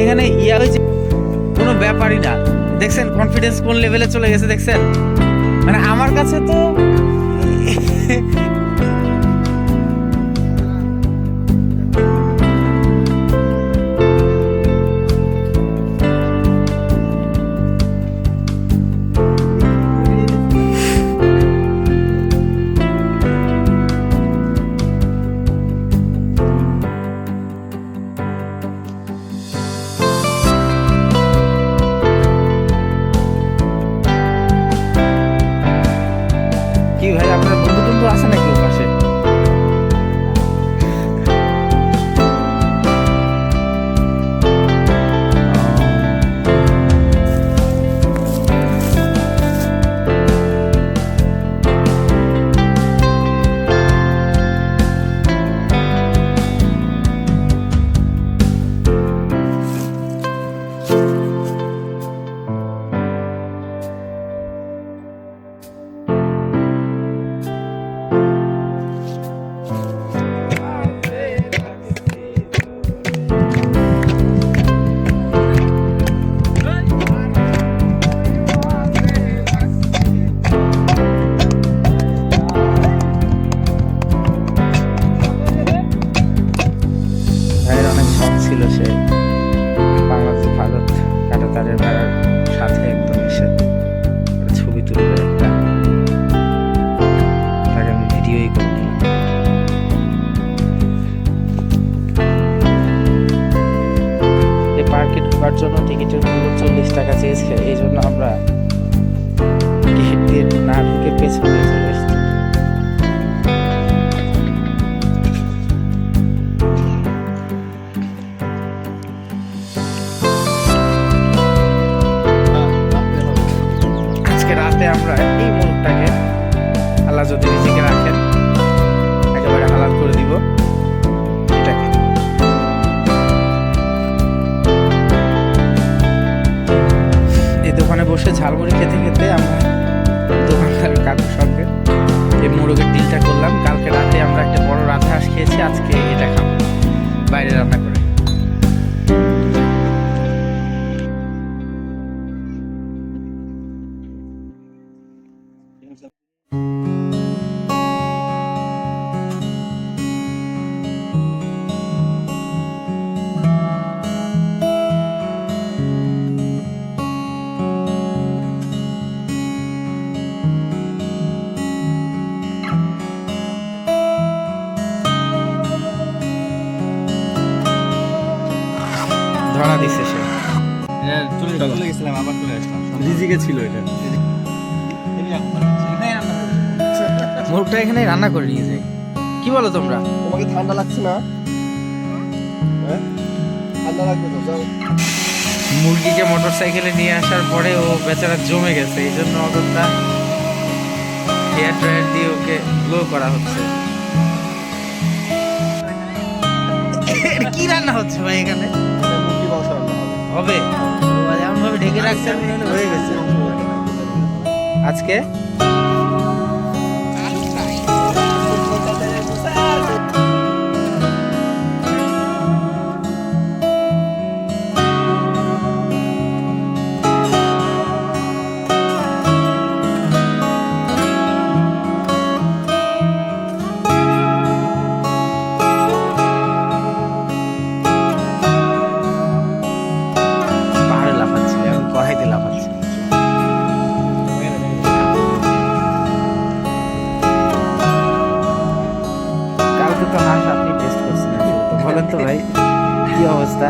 এখানে ইয়া হয়েছে, কোনো ব্যাপারই না। দেখছেন কনফিডেন্স কোন লেভেলে চলে গেছে, দেখছেন? মানে আমার কাছে তো পার্কে ঢোকার জন্য টিকিটের মূল্য চল্লিশ টাকা চেয়েছে এই জন্য আমরা গেট দিয়ে না ঢুকে চলে এসেছি আজকে রাতে আমরা এই মুরগটাকে আল্লাহ যদি রিজিকে রাখেন, একেবারে হালাল করে দিব। বসে ঝালমুড়ি খেতে খেতে আমরা দোকানদার কাকুর সঙ্গে এই মোরগের ডিলটা করলাম, কালকে রাতে আমরা একটা বড় রাজহাঁস খেয়েছি, আজকে এটা খাব। বাইরে রান্না চলে গেছিলাম আবার চলে আসলাম। রিজিকে ছিল এটা। মুরগটা এখানে রান্না করে নিয়েছে। কি বলো তোমরা? তোমাকে ঠান্ডা লাগছে না? হ্যাঁ? ঠান্ডা লাগবে তো যাও। মুরগিকে মোটর সাইকেলে নিয়ে আসার পরে ও বেচারা জমে গেছে এই জন্য অগত্যা হেয়ার ড্রায়ার দিয়ে ওকে গ্লো করা হচ্ছে। কি রান্না হচ্ছে ভাই এখানে? হবে? ঢেকে রাখছেন। হয়ে গেছে আজকে হাঁস আপনি টেস্ট করছিলেন বলেন তো ভাই কি অবস্থা?